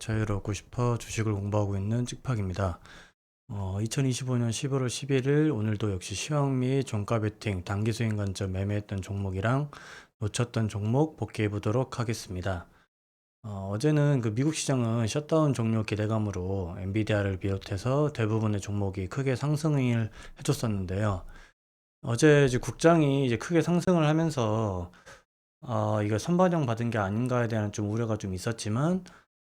자유를 얻고 싶어 주식을 공부하고 있는 찍팍입니다. 어, 2025년 11월 11일 오늘도 역시 시황 및 종가 베팅 단기 수익 관점 매매했던 종목이랑 놓쳤던 종목 복귀해 보도록 하겠습니다. 어, 어제는 그 미국 시장은 셧다운 종료 기대감으로 엔비디아를 비롯해서 대부분의 종목이 크게 상승을 해줬었는데요. 어제 이제 국장이 이제 크게 상승을 하면서 어, 이거 선반영 받은 게 아닌가에 대한 좀 우려가 좀 있었지만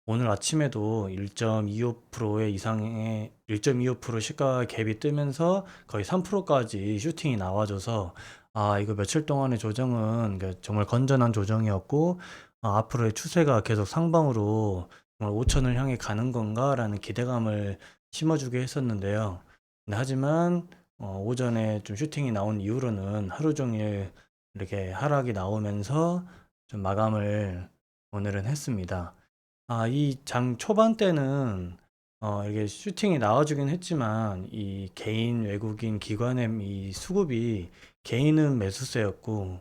오늘 아침에도 1.25%의 이상의 1.25% 시가 갭이 뜨면서 거의 3%까지 슈팅이 나와줘서 아 이거 며칠 동안의 조정은 그 정말 건전한 조정이었고 아, 앞으로의 추세가 계속 상방으로 정말 5천을 향해 가는 건가라는 기대감을 심어주게 했었는데요. 하지만 어, 오전에 좀 슈팅이 나온 이후로는 하루 종일 이렇게 하락이 나오면서 좀 마감을 오늘은 했습니다. 아, 이 장 초반 때는 어, 이게 슈팅이 나와주긴 했지만 이 개인 외국인 기관의 이 수급이 개인은 매수세였고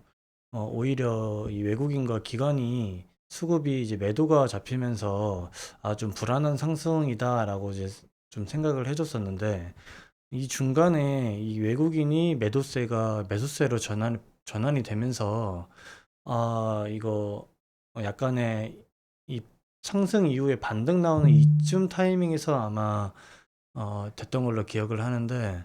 어, 오히려 이 외국인과 기관이 수급이 이제 매도가 잡히면서 아, 좀 불안한 상승이다라고 이제 좀 생각을 해 줬었는데 이 중간에 이 외국인이 매도세가 매수세로 전환, 전환이 되면서 아, 이거 약간의 이 상승 이후에 반등 나오는 이쯤 타이밍에서 아마 어, 됐던 걸로 기억을 하는데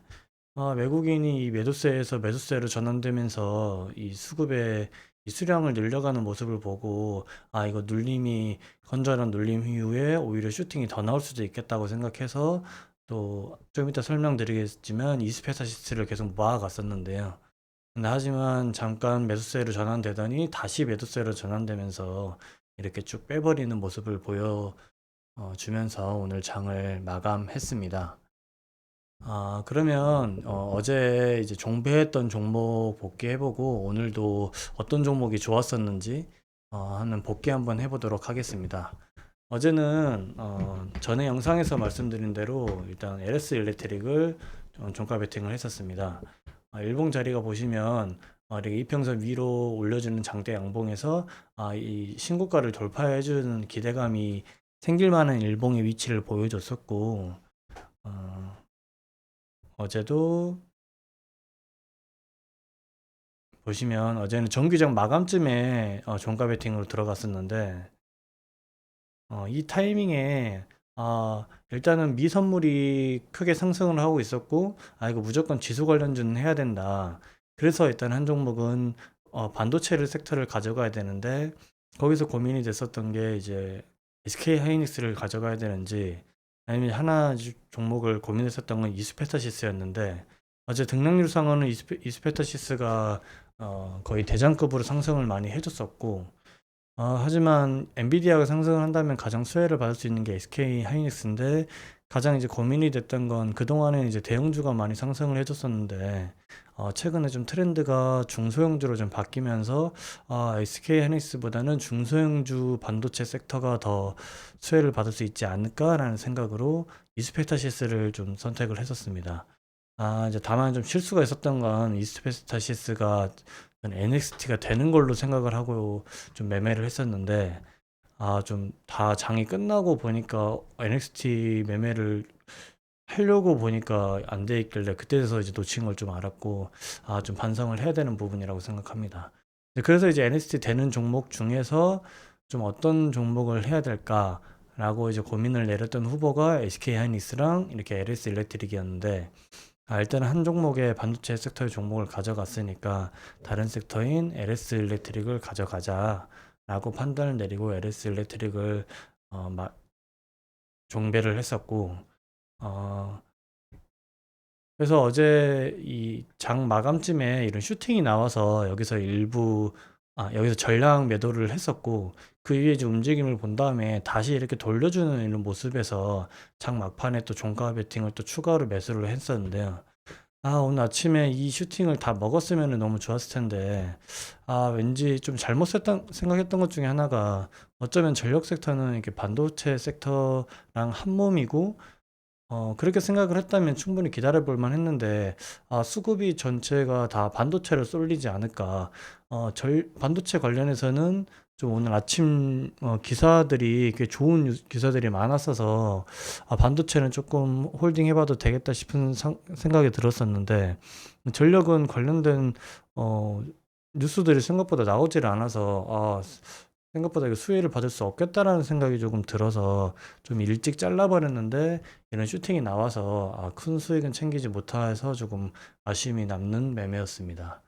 아, 외국인이 이 매도세에서 매수세로 전환되면서 이 수급의 이 수량을 늘려가는 모습을 보고 아 이거 눌림이 건전한 눌림 이후에 오히려 슈팅이 더 나올 수도 있겠다고 생각해서 또 좀 이따 설명드리겠지만 이스페사시스를 계속 모아갔었는데요. 하지만 잠깐 매수세로 전환되더니 다시 매도세로 전환되면서 이렇게 쭉 빼버리는 모습을 보여 어, 주면서 오늘 장을 마감했습니다. 아, 그러면 어, 제 이제 종배했던 종목 복귀해보고 오늘도 어떤 종목이 좋았었는지 어, 하는 복귀 한번 해보도록 하겠습니다. 어제는 어, 전에 영상에서 말씀드린 대로 일단 LS 일렉트릭을 좀 종가 베팅을 했었습니다. 아, 일봉 자리가 보시면 아, 이렇게 이평선 위로 올려주는 장대 양봉에서 아, 이 신고가를 돌파해주는 기대감이 생길 만한 일봉의 위치를 보여줬었고 어, 어제도 보시면 어제는 정규장 마감쯤에 어, 종가 베팅으로 들어갔었는데 어, 이 타이밍에 아, 일단은 미 선물이 크게 상승을 하고 있었고 아 이거 무조건 지수 관련주는 해야 된다. 그래서 일단 한 종목은 어, 반도체를 섹터를 가져가야 되는데 거기서 고민이 됐었던 게 이제 SK 하이닉스를 가져가야 되는지 아니면 하나 주- 종목을 고민했었던 건 이스페타시스였는데 어제 등락률 상으로는 이스페, 이스페타시스가 어, 거의 대장급으로 상승을 많이 해줬었고 어, 하지만 엔비디아가 상승을 한다면 가장 수혜를 받을 수 있는 게 SK 하이닉스인데 가장 이제 고민이 됐던 건 그동안에 이제 대형주가 많이 상승을 해줬었는데 어, 최근에 좀 트렌드가 중소형주로 좀 바뀌면서 아, SK 하이닉스보다는 중소형주 반도체 섹터가 더 수혜를 받을 수 있지 않을까라는 생각으로 이스페타시스를 좀 선택을 했었습니다. 아, 이제 다만 좀 실수가 있었던 건 이스페타시스가 NXT가 되는 걸로 생각을 하고 좀 매매를 했었는데 아, 좀 다 장이 끝나고 보니까 NXT 매매를 하려고 보니까 안 돼 있길래 그때 돼서 이제 놓친 걸 좀 알았고 아, 좀 반성을 해야 되는 부분이라고 생각합니다. 네, 그래서 이제 NXT 되는 종목 중에서 좀 어떤 종목을 해야 될까라고 이제 고민을 내렸던 후보가 SK 하이닉스랑 이렇게 LS 일렉트릭이었는데 아, 일단은 한 종목의 반도체 섹터의 종목을 가져갔으니까 다른 섹터인 LS 일렉트릭을 가져가자라고 판단을 내리고 LS 일렉트릭을 어, 마, 종배를 했었고 어, 그래서 어제 이 장 마감쯤에 이런 슈팅이 나와서 여기서 일부 아, 여기서 전량 매도를 했었고 그 위에 이제 움직임을 본 다음에 다시 이렇게 돌려주는 이런 모습에서 장 막판에 또 종가 베팅을 또 추가로 매수를 했었는데요. 아, 오늘 아침에 이 슈팅을 다 먹었으면 너무 좋았을 텐데, 아, 왠지 좀 잘못 했던, 생각했던 것 중에 하나가 어쩌면 전력 섹터는 이렇게 반도체 섹터랑 한 몸이고, 어, 그렇게 생각을 했다면 충분히 기다려 볼 만 했는데, 아, 수급이 전체가 다 반도체로 쏠리지 않을까. 어, 절, 반도체 관련해서는 좀 오늘 아침 어, 기사들이 꽤 좋은 기사들이 많았어서 아, 반도체는 조금 홀딩 해 봐도 되겠다 싶은 상- 생각이 들었었는데 전력은 관련된 어, 뉴스들이 생각보다 나오질 않아서 아, 생각보다 이거 수혜를 받을 수 없겠다라는 생각이 조금 들어서 좀 일찍 잘라버렸는데 이런 슈팅이 나와서 아, 큰 수익은 챙기지 못해서 조금 아쉬움이 남는 매매였습니다.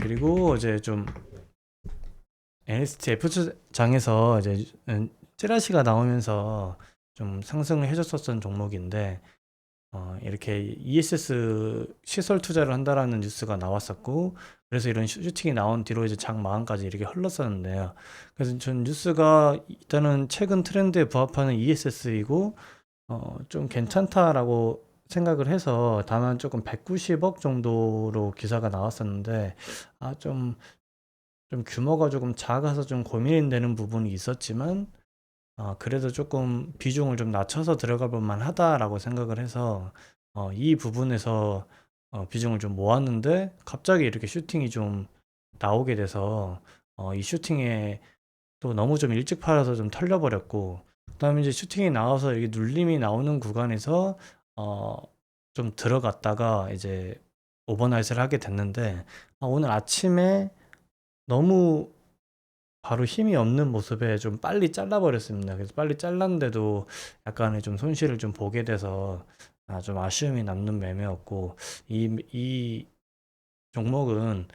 그리고 이제 좀 NST F장에서 이제 음, 찌라시가 나오면서 좀 상승을 해줬었던 종목인데 어, 이렇게 ESS 시설 투자를 한다라는 뉴스가 나왔었고 그래서 이런 슈- 슈팅이 나온 뒤로 이제 장 마감까지 이렇게 흘렀었는데요. 그래서 전 뉴스가 일단은 최근 트렌드에 부합하는 ESS이고 어, 좀 괜찮다라고 생각을 해서 다만 조금 190억 정도로 기사가 나왔었는데 아, 좀, 좀 규모가 조금 작아서 좀 고민이 되는 부분이 있었지만 어, 그래도 조금 비중을 좀 낮춰서 들어가 볼 만 하다라고 생각을 해서 어, 이 부분에서 어, 비중을 좀 모았는데 갑자기 이렇게 슈팅이 좀 나오게 돼서 어, 이 슈팅에 또 너무 좀 일찍 팔아서 좀 털려버렸고 그다음에 이제 슈팅이 나와서 이게 눌림이 나오는 구간에서 어, 좀 들어갔다가 이제 오버나잇을 하게 됐는데 아, 오늘 아침에 너무 바로 힘이 없는 모습에 좀 빨리 잘라버렸습니다. 그래서 빨리 잘랐는데도 약간의 좀 손실을 좀 보게 돼서 아, 좀 아쉬움이 남는 매매였고 이, 이 종목은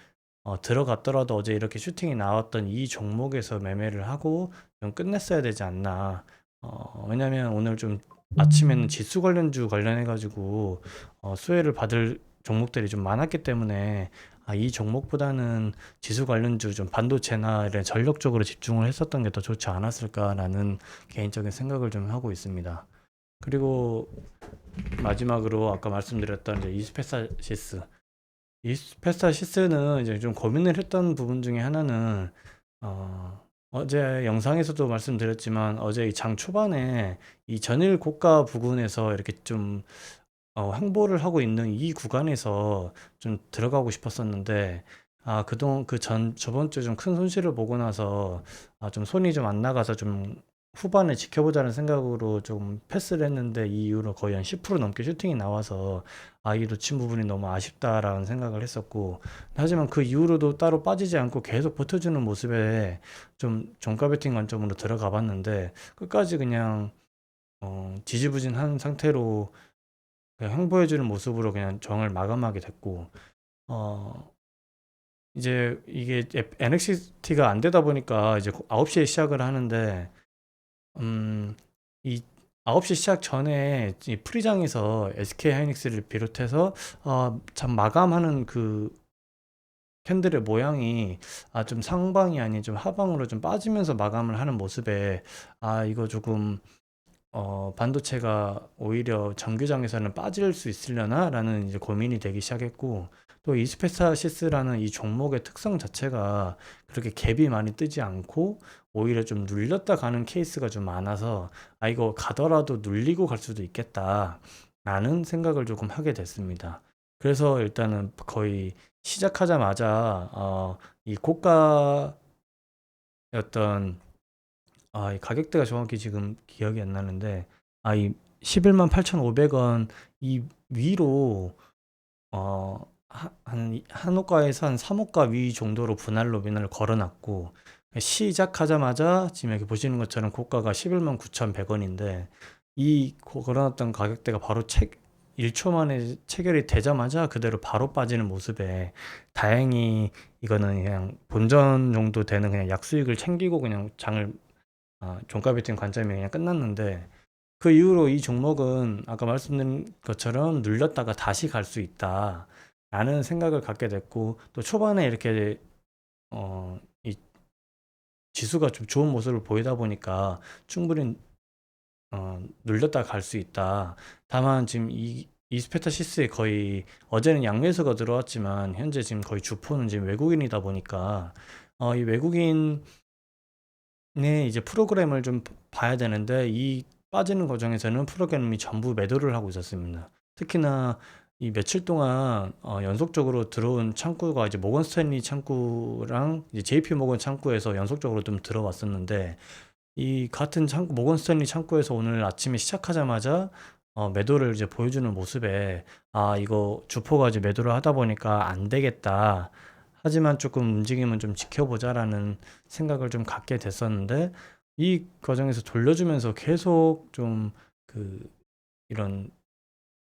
어, 들어갔더라도 어제 이렇게 슈팅이 나왔던 이 종목에서 매매를 하고 좀 끝냈어야 되지 않나. 어, 왜냐면 오늘 좀 아침에는 지수 관련주 관련해가지고 어, 수혜를 받을 종목들이 좀 많았기 때문에 아, 이 종목보다는 지수 관련주 좀 반도체나 이런 전력 쪽으로 집중을 했었던 게 더 좋지 않았을까라는 개인적인 생각을 좀 하고 있습니다. 그리고 마지막으로 아까 말씀드렸던 이제 이스페사시스. 이스페사시스는 이제 좀 고민을 했던 부분 중에 하나는 어, 어제 영상에서도 말씀드렸지만 어제 이 장 초반에 이 전일 고가 부근에서 이렇게 좀 어, 횡보를 하고 있는 이 구간에서 좀 들어가고 싶었었는데 아 그동안 그전 저번 주좀큰 손실을 보고 나서 아 좀 손이 좀 안 나가서 좀 후반에 지켜보자는 생각으로 좀 패스를 했는데 이 이후로 거의 한 10% 넘게 슈팅이 나와서 아 이 놓친 부분이 너무 아쉽다라는 생각을 했었고 하지만 그 이후로도 따로 빠지지 않고 계속 버텨주는 모습에 좀 종가 베팅 관점으로 들어가 봤는데 끝까지 그냥 어, 지지부진한 상태로 그냥 횡보해주는 모습으로 그냥 정을 마감하게 됐고 어 이제 이게 NXT가 안 되다 보니까 이제 9시에 시작을 하는데 음, 이 9시 시작 전에 이 프리장에서 SK 하이닉스를 비롯해서 어, 참 마감하는 그 캔들의 모양이 아, 좀 상방이 아닌 좀 하방으로 좀 빠지면서 마감을 하는 모습에 아, 이거 조금 어, 반도체가 오히려 정규장에서는 빠질 수 있으려나 라는 이제 고민이 되기 시작했고 또 이스페사시스라는 이 종목의 특성 자체가 그렇게 갭이 많이 뜨지 않고 오히려 좀 눌렸다 가는 케이스가 좀 많아서 아 이거 가더라도 눌리고 갈 수도 있겠다 라는 생각을 조금 하게 됐습니다. 그래서 일단은 거의 시작하자마자 어, 이 고가 였던 아, 이 가격대가 정확히 지금 기억이 안 나는데 아, 이 11만 8,500원 이 위로 어, 하- 한 한호가에서 한 3호가 위 정도로 분할 로빈을 걸어놨고 시작하자마자 지금 여기 보시는 것처럼 고가가 11만 9,100원인데 이 고- 걸어놨던 가격대가 바로 책 1초 만에 체결이 되자마자 그대로 바로 빠지는 모습에 다행히 이거는 그냥 본전 정도 되는 그냥 약수익을 챙기고 그냥 장을 아, 종가 베팅 관점이 그냥 끝났는데 그 이후로 이 종목은 아까 말씀드린 것처럼 눌렸다가 다시 갈 수 있다 라는 생각을 갖게 됐고 또 초반에 이렇게 어, 이 지수가 좀 좋은 모습을 보이다 보니까 충분히 어, 눌렸다 갈 수 있다. 다만 지금 이 이스페타시스에 거의 어제는 양매수가 들어왔지만 현재 지금 거의 주포는 지금 외국인이다 보니까 어, 이 외국인 네, 이제 프로그램을 좀 봐야 되는데 이 빠지는 과정에서는 프로그램이 전부 매도를 하고 있었습니다. 특히나 이 며칠 동안 어, 연속적으로 들어온 창구가 이제 모건 스탠리 창구랑 이제 JP 모건 창구에서 연속적으로 좀 들어왔었는데 이 같은 창구 모건 스탠리 창구에서 오늘 아침에 시작하자마자 어, 매도를 이제 보여주는 모습에 아 이거 주포가 이제 매도를 하다 보니까 안 되겠다. 하지만 조금 움직임은 좀 지켜보자라는 생각을 좀 갖게 됐었는데 이 과정에서 돌려주면서 계속 좀 그 이런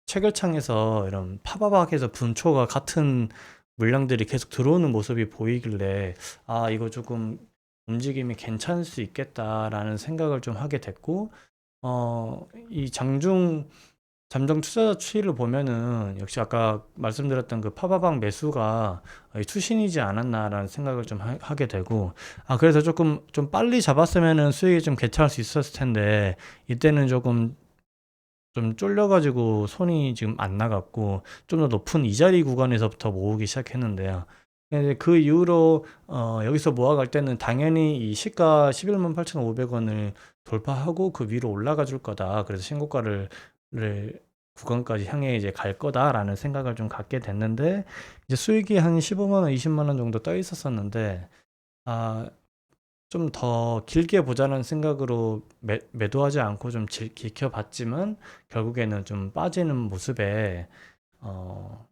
체결창에서 이런 파바박해서 분초가 같은 물량들이 계속 들어오는 모습이 보이길래 아 이거 조금 움직임이 괜찮을 수 있겠다라는 생각을 좀 하게 됐고 어 이 장중 잠정 투자자 추이를 보면은 역시 아까 말씀드렸던 그 파바박 매수가 이 투신이지 않았나라는 생각을 좀 하, 하게 되고 아 그래서 조금 좀 빨리 잡았으면은 수익이 좀 괜찮을 수 있었을 텐데 이때는 조금 좀 쫄려가지고 손이 지금 안 나갔고 좀 더 높은 이 자리 구간에서부터 모으기 시작했는데요. 근데 그 이후로 어, 여기서 모아갈 때는 당연히 이 시가 11만 8,500원을 돌파하고 그 위로 올라가 줄 거다. 그래서 신고가를 를 구간까지 향해 이제 갈 거다라는 생각을 좀 갖게 됐는데 이제 수익이 한 15만 원, 20만 원 정도 떠 있었었는데 아, 좀 더 길게 보자는 생각으로 매, 매도하지 않고 좀 지, 지켜봤지만 결국에는 좀 빠지는 모습에 어,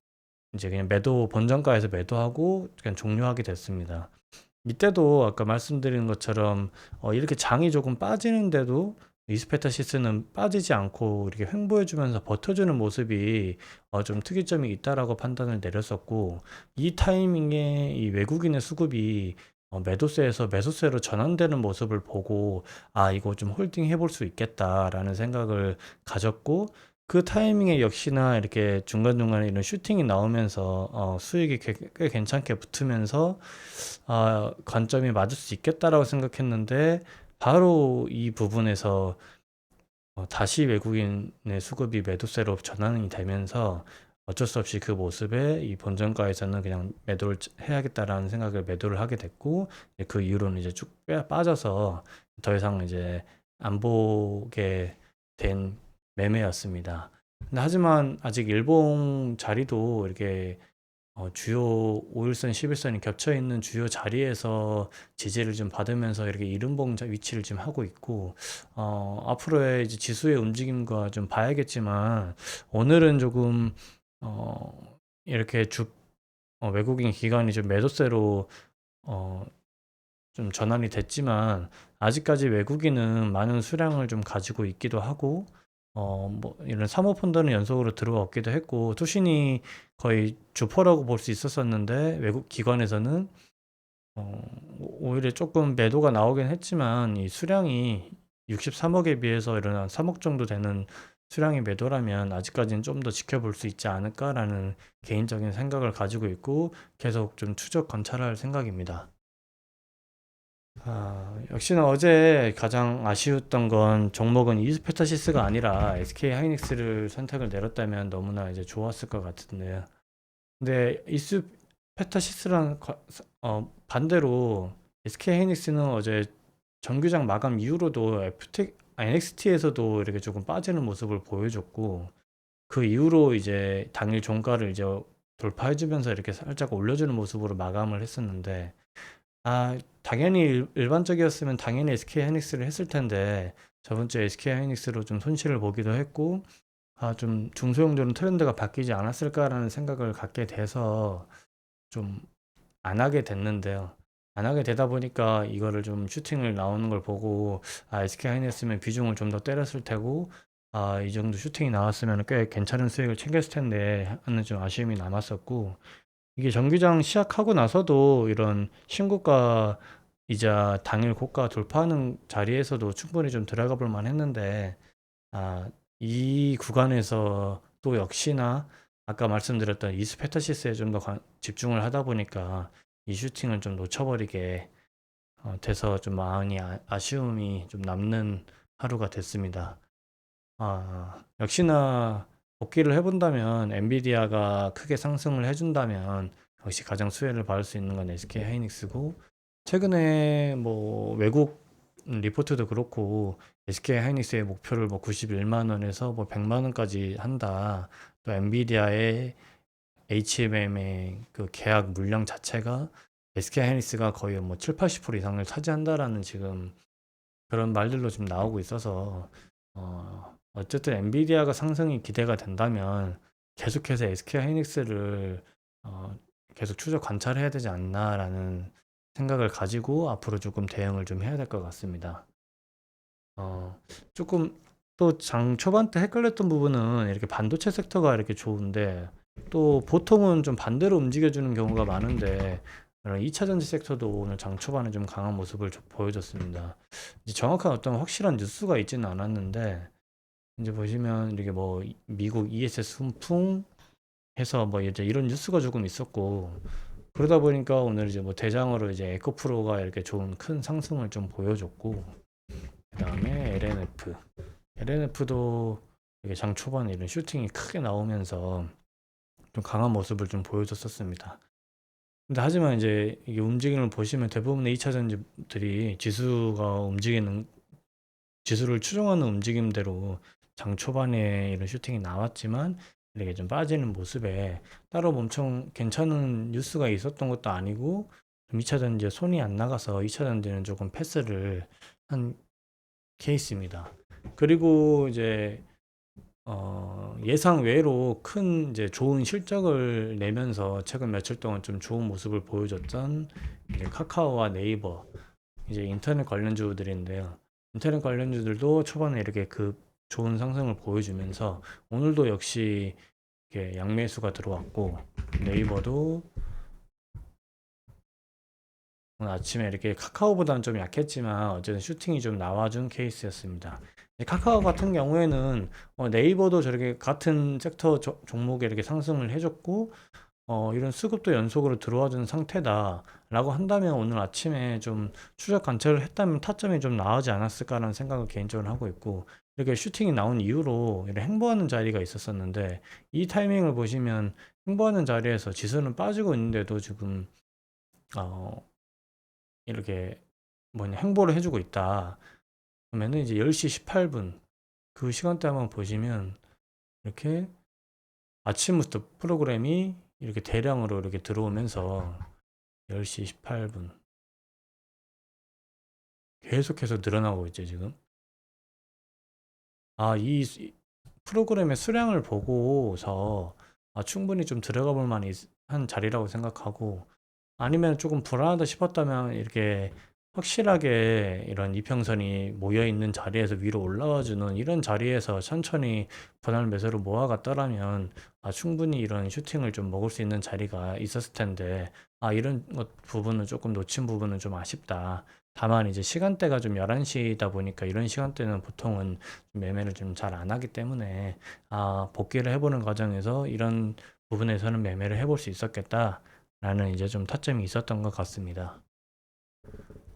이제 그냥 매도 본전가에서 매도하고 그냥 종료하게 됐습니다. 이때도 아까 말씀드린 것처럼 어, 이렇게 장이 조금 빠지는데도 이스페타시스는 빠지지 않고 이렇게 횡보해주면서 버텨주는 모습이 어, 좀 특이점이 있다라고 판단을 내렸었고 이 타이밍에 이 외국인의 수급이 어, 매도세에서 매수세로 전환되는 모습을 보고 아 이거 좀 홀딩 해볼 수 있겠다라는 생각을 가졌고 그 타이밍에 역시나 이렇게 중간중간에 이런 슈팅이 나오면서 어, 수익이 꽤, 꽤 괜찮게 붙으면서 아, 관점이 맞을 수 있겠다라고 생각했는데 바로 이 부분에서 어, 다시 외국인의 수급이 매도세로 전환이 되면서 어쩔 수 없이 그 모습에 이 본전가에서는 그냥 매도를 해야겠다라는 생각을 매도를 하게 됐고 그 이후로는 이제 쭉 빼- 빠져서 더 이상 이제 안 보게 된 매매였습니다. 근데 하지만 아직 일봉 자리도 이렇게 어, 주요 5 일선, 11선이 겹쳐 있는 주요 자리에서 지지를 좀 받으면서 이렇게 이른봉 자- 위치를 지금 하고 있고 어, 앞으로의 이제 지수의 움직임과 좀 봐야겠지만 오늘은 조금 어, 이렇게 주 어, 외국인 기관이 좀 매도세로 어, 좀 전환이 됐지만 아직까지 외국인은 많은 수량을 좀 가지고 있기도 하고 어, 뭐 이런 사모펀드는 연속으로 들어왔기도 했고 투신이 거의 주포라고 볼 수 있었었는데 외국 기관에서는 어, 오히려 조금 매도가 나오긴 했지만 이 수량이 63억에 비해서 이런 한 3억 정도 되는 수량의 매도라면 아직까지는 좀 더 지켜볼 수 있지 않을까라는 개인적인 생각을 가지고 있고 계속 좀 추적 관찰할 생각입니다. 아, 역시나 어제 가장 아쉬웠던 건 종목은 이스페타시스가 아니라 SK 하이닉스를 선택을 내렸다면 너무나 이제 좋았을 것 같은데요. 근데 이스페타시스랑 어, 반대로 SK 하이닉스는 어제 정규장 마감 이후로도 FT, NXT에서도 이렇게 조금 빠지는 모습을 보여줬고 그 이후로 이제 당일 종가를 이제 돌파해주면서 이렇게 살짝 올려주는 모습으로 마감을 했었는데 아 당연히 일, 일반적이었으면 당연히 SK 하이닉스를 했을 텐데 저번 주에 SK 하이닉스로 좀 손실을 보기도 했고 아 좀 중소형들은 트렌드가 바뀌지 않았을까라는 생각을 갖게 돼서 좀 안 하게 됐는데요. 안 하게 되다 보니까 이거를 좀 슈팅을 나오는 걸 보고 아 SK 하이닉스면 비중을 좀 더 때렸을 테고 아 이 정도 슈팅이 나왔으면 꽤 괜찮은 수익을 챙겼을 텐데 하는 좀 아쉬움이 남았었고 이게 정규장 시작하고 나서도 이런 신고가 이자 당일 고가 돌파하는 자리에서도 충분히 좀 들어가 볼 만했는데 아, 이 구간에서 또 역시나 아까 말씀드렸던 이스페타시스에 좀 더 집중을 하다 보니까 이 슈팅을 좀 놓쳐버리게 어, 돼서 좀 마음이 아, 아쉬움이 좀 남는 하루가 됐습니다. 아, 역시나 복귀를 해본다면 엔비디아가 크게 상승을 해준다면 역시 가장 수혜를 받을 수 있는 건 SK 하이닉스고 최근에 뭐 외국 리포트도 그렇고 SK 하이닉스의 목표를 뭐 91만 원에서 뭐 100만 원까지 한다. 또 엔비디아의 HMM의 그 계약 물량 자체가 SK 하이닉스가 거의 뭐 7, 80% 이상을 차지한다라는 지금 그런 말들도 지금 나오고 있어서 어 어쨌든 엔비디아가 상승이 기대가 된다면 계속해서 SK 하이닉스를 어 계속 추적 관찰해야 되지 않나라는 생각을 가지고 앞으로 조금 대응을 좀 해야 될 것 같습니다. 어 조금 또 장 초반 때 헷갈렸던 부분은 이렇게 반도체 섹터가 이렇게 좋은데 또 보통은 좀 반대로 움직여주는 경우가 많은데 이런 2차 전지 섹터도 오늘 장 초반에 좀 강한 모습을 좀 보여줬습니다. 정확한 어떤 확실한 뉴스가 있지는 않았는데 이제 보시면 이렇게 뭐 미국 ESS 훈풍 해서 뭐 이제 이런 뉴스가 조금 있었고 그러다 보니까 오늘 이제 뭐 대장으로 이제 에코프로가 이렇게 좋은 큰 상승을 좀 보여줬고 그다음에 LNF LNF도 이게 장 초반에 이런 슈팅이 크게 나오면서 좀 강한 모습을 좀 보여줬었습니다. 근데 하지만 이제 이게 움직임을 보시면 대부분의 2차 전지들이 지수가 움직이는 지수를 추종하는 움직임대로 장 초반에 이런 슈팅이 나왔지만 이렇게 좀 빠지는 모습에 따로 엄청 괜찮은 뉴스가 있었던 것도 아니고 2차 전지에 손이 안 나가서 2차 전지는 조금 패스를 한 케이스입니다. 그리고 이제 어, 예상 외로 큰 이제 좋은 실적을 내면서 최근 며칠 동안 좀 좋은 모습을 보여줬던 카카오와 네이버 이제 인터넷 관련주들인데요. 인터넷 관련주들도 초반에 이렇게 그 좋은 상승을 보여주면서 오늘도 역시 이렇게 양매수가 들어왔고 네이버도 아침에 이렇게 카카오보다는 좀 약했지만 어쨌든 슈팅이 좀 나와준 케이스였습니다. 카카오 같은 경우에는 어, 네이버도 저렇게 같은 섹터 조- 종목에 이렇게 상승을 해줬고 어, 이런 수급도 연속으로 들어와준 상태다라고 한다면 오늘 아침에 좀 추적 관찰을 했다면 타점이 좀 나오지 않았을까라는 생각을 개인적으로 하고 있고 이렇게 슈팅이 나온 이후로 이렇게 행보하는 자리가 있었었는데 이 타이밍을 보시면 행보하는 자리에서 지수는 빠지고 있는데도 지금 어, 이렇게 뭐냐 행보를 해주고 있다. 그러면은 이제 10시 18분 그 시간대 한번 보시면 이렇게 아침부터 프로그램이 이렇게 대량으로 이렇게 들어오면서 10시 18분 계속해서 늘어나고 있죠 지금 아이 프로그램의 수량을 보고서 아, 충분히 좀 들어가 볼 만한 자리라고 생각하고 아니면 조금 불안하다 싶었다면 이렇게 확실하게 이런 이평선이 모여 있는 자리에서 위로 올라와 주는 이런 자리에서 천천히 분할 매수로 모아갔더라면 아, 충분히 이런 슈팅을 좀 먹을 수 있는 자리가 있었을 텐데 아, 이런 것 부분은 조금 놓친 부분은 좀 아쉽다. 다만 이제 시간대가 좀 11시다 보니까 이런 시간대는 보통은 좀 매매를 좀 잘 안 하기 때문에 아, 복귀를 해보는 과정에서 이런 부분에서는 매매를 해볼 수 있었겠다라는 이제 좀 타점이 있었던 것 같습니다.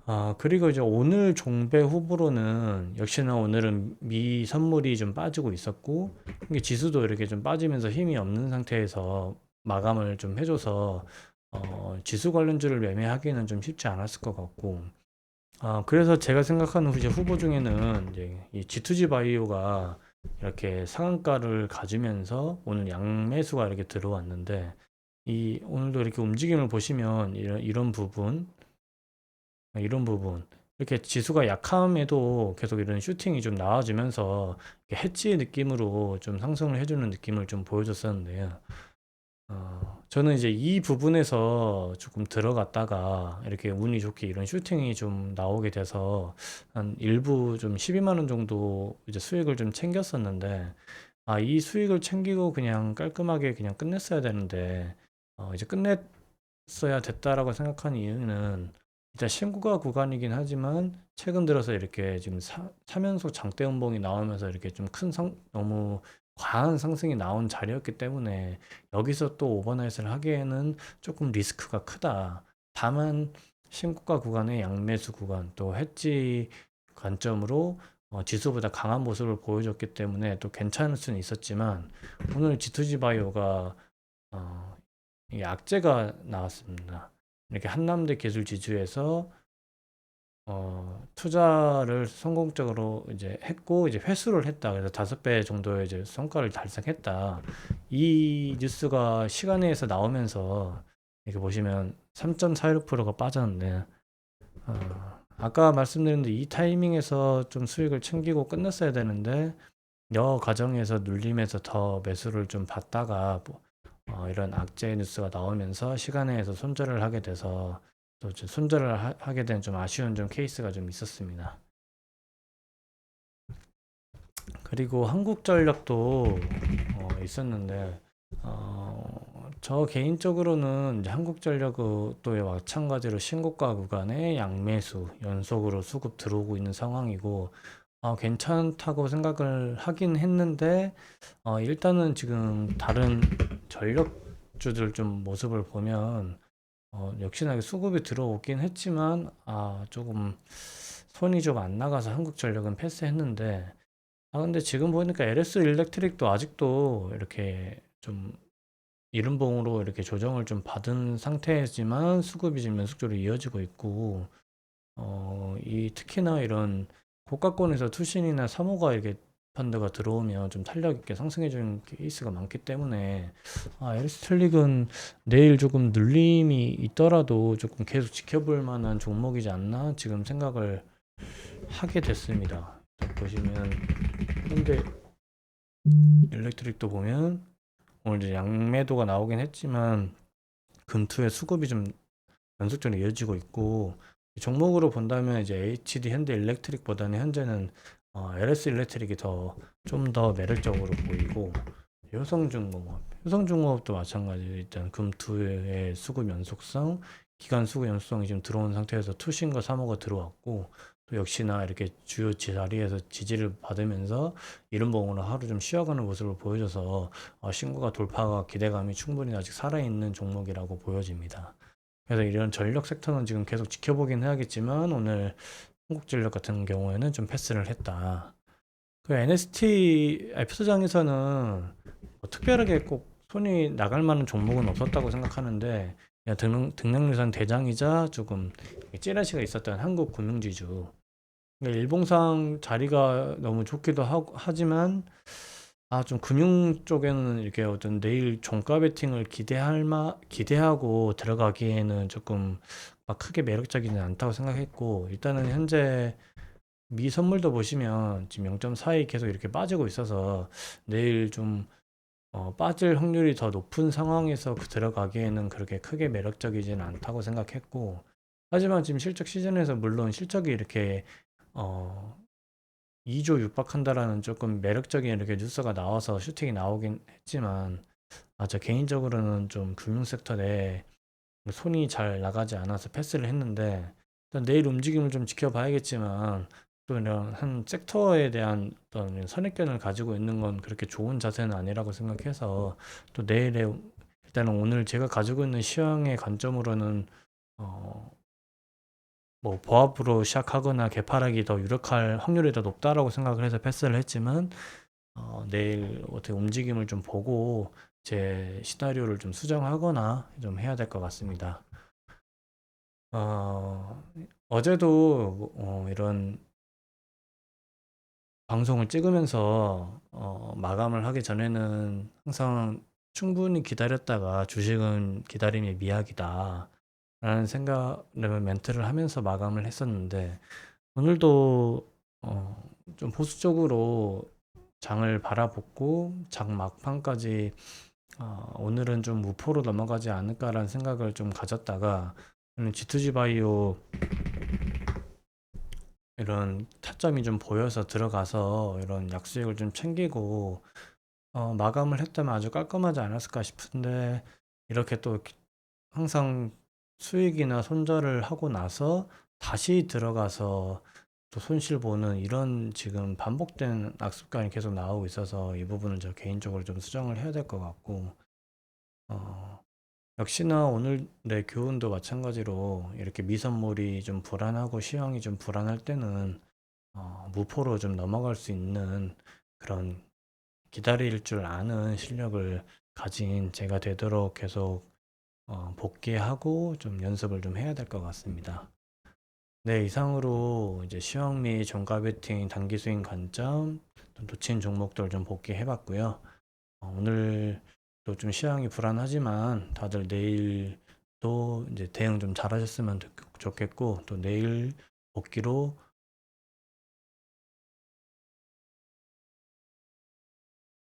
아, 그리고 이제 오늘 종배 후보로는 역시나 오늘은 미 선물이 좀 빠지고 있었고, 이게 지수도 이렇게 좀 빠지면서 힘이 없는 상태에서 마감을 좀 해줘서, 어, 지수 관련주를 매매하기는 좀 쉽지 않았을 것 같고, 아, 그래서 제가 생각하는 이제 후보 중에는 이제 이 G2G 바이오가 이렇게 상한가를 가지면서 오늘 양매수가 이렇게 들어왔는데, 이 오늘도 이렇게 움직임을 보시면 이런, 이런 부분, 이런 부분 이렇게 지수가 약함에도 계속 이런 슈팅이 좀 나와지면서 이렇게 해지의 느낌으로 좀 상승을 해주는 느낌을 좀 보여줬었는데요. 어, 저는 이제 이 부분에서 조금 들어갔다가 이렇게 운이 좋게 이런 슈팅이 좀 나오게 돼서 한 일부 좀 12만 원 정도 이제 수익을 좀 챙겼었는데 아, 이 수익을 챙기고 그냥 깔끔하게 그냥 끝냈어야 되는데 어, 이제 끝냈어야 됐다라고 생각한 이유는 일단 신고가 구간이긴 하지만 최근 들어서 이렇게 지금 사, 3연속 장대 음봉이 나오면서 이렇게 좀 큰 상, 너무 과한 상승이 나온 자리였기 때문에 여기서 또 오버나잇을 하기에는 조금 리스크가 크다. 다만 신고가 구간의 양매수 구간 또 해지 관점으로 어, 지수보다 강한 모습을 보여줬기 때문에 또 괜찮을 수는 있었지만 오늘 G2G 바이오가 어, 이 악재가 나왔습니다. 이렇게 한남대 기술 지주에서 어, 투자를 성공적으로 이제 했고 이제 회수를 했다. 그래서 다섯 배 정도의 이제 성과를 달성했다. 이 뉴스가 시간에서 나오면서 이렇게 보시면 3.46%가 빠졌는데 어, 아까 말씀드린 이 타이밍에서 좀 수익을 챙기고 끝났어야 되는데 여 과정에서 눌림에서 더 매수를 좀 받다가 뭐, 어, 이런 악재 뉴스가 나오면서 시간에서 손절을 하게 돼서 또 손절을 하, 하게 된 좀 아쉬운 좀 케이스가 좀 있었습니다. 그리고 한국전력도 어, 있었는데 어, 저 개인적으로는 한국전력도 마찬가지로 신고가 구간에 양매수 연속으로 수급 들어오고 있는 상황이고 어, 괜찮다고 생각을 하긴 했는데 어, 일단은 지금 다른 전력주들 좀 모습을 보면 어, 역시나 수급이 들어오긴 했지만 아 조금 손이 좀 안 나가서 한국전력은 패스했는데 아 근데 지금 보니까 LS 일렉트릭도 아직도 이렇게 좀 이른봉으로 이렇게 조정을 좀 받은 상태지만 수급이 지금 연속적으로 이어지고 있고 어, 이 특히나 이런 고가권에서 투신이나 사모가 이렇게 펀드가 들어오면 좀 탄력 있게 상승해 주는 케이스가 많기 때문에 아, 에리스텔릭은 내일 조금 눌림이 있더라도 조금 계속 지켜볼 만한 종목이지 않나 지금 생각을 하게 됐습니다. 보시면 현대 일렉트릭도 보면 오늘 이제 양매도가 나오긴 했지만 금투의 수급이 좀 연속적으로 이어지고 있고 종목으로 본다면 이제 HD 현대 일렉트릭보다는 현재는 어, LS 일렉트릭이 더 좀 더 매력적으로 보이고 효성중공업, 효성중공업도 마찬가지로 일단 금투의 수급 연속성, 기간 수급 연속성이 지금 들어온 상태에서 투신과 사모가 들어왔고 또 역시나 이렇게 주요 자리에서 지지를 받으면서 이른봉으로 하루 좀 쉬어가는 모습을 보여줘서 어, 신고가 돌파가 기대감이 충분히 아직 살아있는 종목이라고 보여집니다. 그래서 이런 전력 섹터는 지금 계속 지켜보긴 해야겠지만 오늘 한국전력 같은 경우에는 좀 패스를 했다. 그 NST F장에서는 뭐 특별하게 꼭 손이 나갈 만한 종목은 없었다고 생각하는데 등록, 등락유산 대장이자 조금 찌라시가 있었던 한국 금융지주 그러니까 일봉상 자리가 너무 좋기도 하, 하지만 아, 좀 금융 쪽에는 이렇게 어떤 내일 종가 베팅을 기대할 마, 기대하고 들어가기에는 조금 막 크게 매력적이지 않다고 생각했고, 일단은 현재 미 선물도 보시면 지금 0.42 계속 이렇게 빠지고 있어서 내일 좀 어, 빠질 확률이 더 높은 상황에서 그 들어가기에는 그렇게 크게 매력적이지는 않다고 생각했고, 하지만 지금 실적 시즌에서 물론 실적이 이렇게 어, 2조 육박한다라는 조금 매력적인 이렇게 뉴스가 나와서 슈팅이 나오긴 했지만 아, 저 개인적으로는 좀 금융 섹터 내에 손이 잘 나가지 않아서 패스를 했는데 내일 움직임을 좀 지켜봐야겠지만 또 이런 한 섹터에 대한 어떤 선입견을 가지고 있는 건 그렇게 좋은 자세는 아니라고 생각해서 또 내일에 일단은 오늘 제가 가지고 있는 시황의 관점으로는 어, 뭐 보합으로 시작하거나 개파락이 더 유력할 확률이 더 높다라고 생각을 해서 패스를 했지만 어, 내일 어떻게 움직임을 좀 보고 제 시나리오를 좀 수정하거나 좀 해야 될 것 같습니다. 어, 어제도 어, 이런 방송을 찍으면서 어, 마감을 하기 전에는 항상 충분히 기다렸다가 주식은 기다림의 미학이다. 라는 생각을 멘트를 하면서 마감을 했었는데 오늘도 어, 좀 보수적으로 장을 바라보고 장 막판까지 어, 오늘은 좀 무포로 넘어가지 않을까라는 생각을 좀 가졌다가 G2G 바이오 이런 타점이 좀 보여서 들어가서 이런 약수익을 좀 챙기고 어, 마감을 했다면 아주 깔끔하지 않았을까 싶은데 이렇게 또 항상 수익이나 손절을 하고 나서 다시 들어가서 또 손실 보는 이런 지금 반복된 악습관이 계속 나오고 있어서 이 부분은 저 개인적으로 좀 수정을 해야 될 것 같고 어, 역시나 오늘의 교훈도 마찬가지로 이렇게 미선물이 좀 불안하고 시황이 좀 불안할 때는 어, 무포로 좀 넘어갈 수 있는 그런 기다릴 줄 아는 실력을 가진 제가 되도록 계속 어, 복귀하고 좀 연습을 좀 해야 될 것 같습니다. 네, 이상으로 이제 시황 및 종가 베팅 단기 수익 관점 또 놓친 종목들 좀 복귀해 봤고요. 어, 오늘도 좀 시황이 불안하지만 다들 내일도 이제 대응 좀 잘하셨으면 좋- 좋겠고 또 내일 복귀로